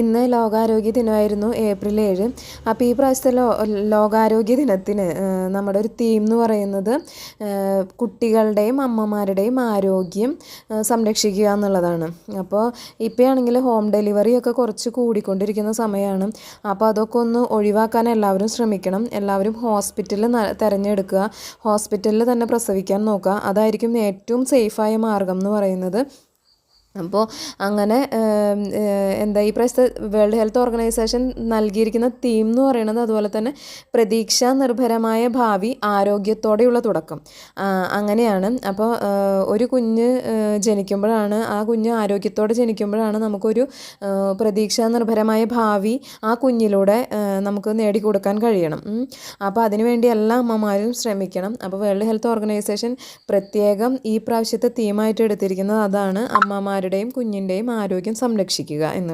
ഇന്ന് ലോകാരോഗ്യ ദിനമായിരുന്നു ഏപ്രിൽ ഏഴ്. അപ്പോൾ ഈ പ്രാവശ്യത്തെ ലോ ലോകാരോഗ്യ ദിനത്തിന് നമ്മുടെ ഒരു തീം എന്ന് പറയുന്നത് കുട്ടികളുടെയും അമ്മമാരുടെയും ആരോഗ്യം സംരക്ഷിക്കുക എന്നുള്ളതാണ്. അപ്പോൾ ഇപ്പോഴാണെങ്കിൽ ഹോം ഡെലിവറി ഒക്കെ കുറച്ച് കൂടിക്കൊണ്ടിരിക്കുന്ന സമയമാണ്. അപ്പോൾ അതൊക്കെ ഒന്ന് ഒഴിവാക്കാൻ എല്ലാവരും ശ്രമിക്കണം. എല്ലാവരും ഹോസ്പിറ്റലിൽ തിരഞ്ഞെടുക്കുക. ഹോസ്പിറ്റലിൽ തന്നെ പ്രസവിക്കാൻ നോക്കുക. അതായിരിക്കും ഏറ്റവും സേഫായ മാർഗം എന്ന് പറയുന്നത്. അപ്പോൾ അങ്ങനെ എന്താ ഈ പ്രാവശ്യത്തെ വേൾഡ് ഹെൽത്ത് ഓർഗനൈസേഷൻ നൽകിയിരിക്കുന്ന തീം എന്ന് പറയുന്നത് അതുപോലെ തന്നെ പ്രതീക്ഷ നിർഭരമായ ഭാവി ആരോഗ്യത്തോടെയുള്ള തുടക്കം. അങ്ങനെയാണ്. അപ്പോൾ ഒരു കുഞ്ഞ് ജനിക്കുമ്പോഴാണ് ആ കുഞ്ഞ് ആരോഗ്യത്തോടെ ജനിക്കുമ്പോഴാണ് നമുക്കൊരു പ്രതീക്ഷ നിർഭരമായ ഭാവി ആ കുഞ്ഞിലൂടെ നമുക്ക് നേടിക്കൊടുക്കാൻ കഴിയണം. അപ്പോൾ അതിനുവേണ്ടി എല്ലാ അമ്മമാരും ശ്രമിക്കണം. അപ്പോൾ വേൾഡ് ഹെൽത്ത് ഓർഗനൈസേഷൻ പ്രത്യേകം ഈ പ്രാവശ്യത്തെ തീമായിട്ട് എടുത്തിരിക്കുന്നത് അതാണ് അമ്മമാർ അമ്മമാരുടെയും കുഞ്ഞിന്റെയും ആരോഗ്യം സംരക്ഷിക്കുക എന്നുള്ളത്.